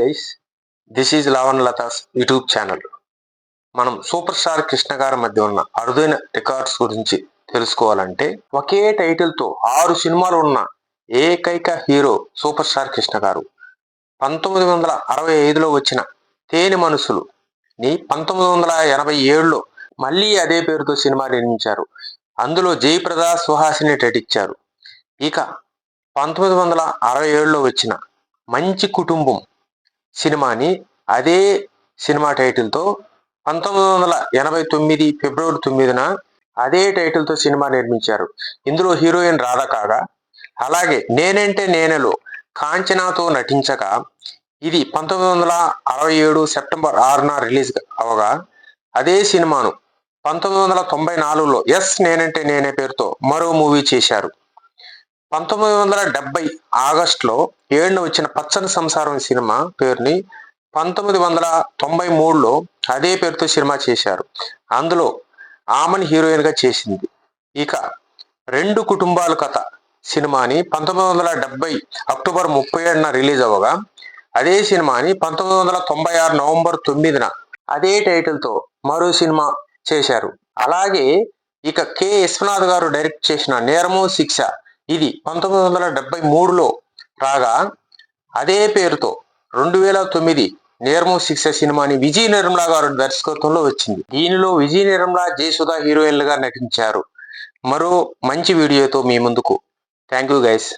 Guys this is లవన్ లతాస్ YouTube channel మనం సూపర్ స్టార్ కృష్ణ గారి మధ్య ఉన్న అరుదైన రికార్డ్స్ గురించి తెలుసుకోవాలంటే ఒకే టైటిల్తో ఆరు సినిమాలు ఉన్న ఏకైక హీరో సూపర్ స్టార్ కృష్ణ గారు. పంతొమ్మిది వందల అరవై ఐదులో వచ్చిన తేని మనసులు ని పంతొమ్మిది వందల ఎనభై ఏడులో మళ్ళీ అదే పేరుతో సినిమా నిర్మించారు. అందులో జయప్రద సుహాసిని నటించారు. ఇక పంతొమ్మిది వందల అరవై ఏడులో వచ్చిన మంచి కుటుంబం సినిమాని అదే సినిమా టైటిల్తో పంతొమ్మిది వందల ఎనభై తొమ్మిది ఫిబ్రవరి తొమ్మిదిన అదే టైటిల్తో సినిమా నిర్మించారు. ఇందులో హీరోయిన్ రాధ కాగా అలాగే నేనంటే నేనెలో కాంచనాతో నటించగా ఇది పంతొమ్మిది వందల అరవై ఏడు సెప్టెంబర్ ఆరున రిలీజ్ అవగా అదే సినిమాను పంతొమ్మిది వందల తొంభై నాలుగులో ఎస్ నేనంటే నేనే పేరుతో మరో మూవీ చేశారు. పంతొమ్మిది వందల డెబ్బై ఆగస్టులో ఏడున వచ్చిన పచ్చని సంసారం సినిమా పేరుని పంతొమ్మిది వందల తొంభై మూడులో అదే పేరుతో సినిమా చేశారు. అందులో ఆమెను హీరోయిన్గా చేసింది. ఇక రెండు కుటుంబాల కథ సినిమాని పంతొమ్మిది వందల డెబ్బై అక్టోబర్ ముప్పై ఏడున రిలీజ్ అవ్వగా అదే సినిమాని పంతొమ్మిది వందల తొంభై ఆరు నవంబర్ తొమ్మిదిన అదే టైటిల్తో మరో సినిమా చేశారు. అలాగే ఇక కె. విశ్వనాథ్ గారు డైరెక్ట్ చేసిన నేరము శిక్ష ఇది పంతొమ్మిది వందల డెబ్బై మూడులో రాగా అదే పేరుతో రెండు వేల తొమ్మిది నేరము శిక్ష సినిమాని విజయ నిర్మల గారు దర్శకత్వంలో వచ్చింది. దీనిలో విజయ నిర్మల జయసుధ హీరోయిన్లుగా నటించారు. మరో మంచి వీడియోతో మీ ముందుకు. Thank you guys.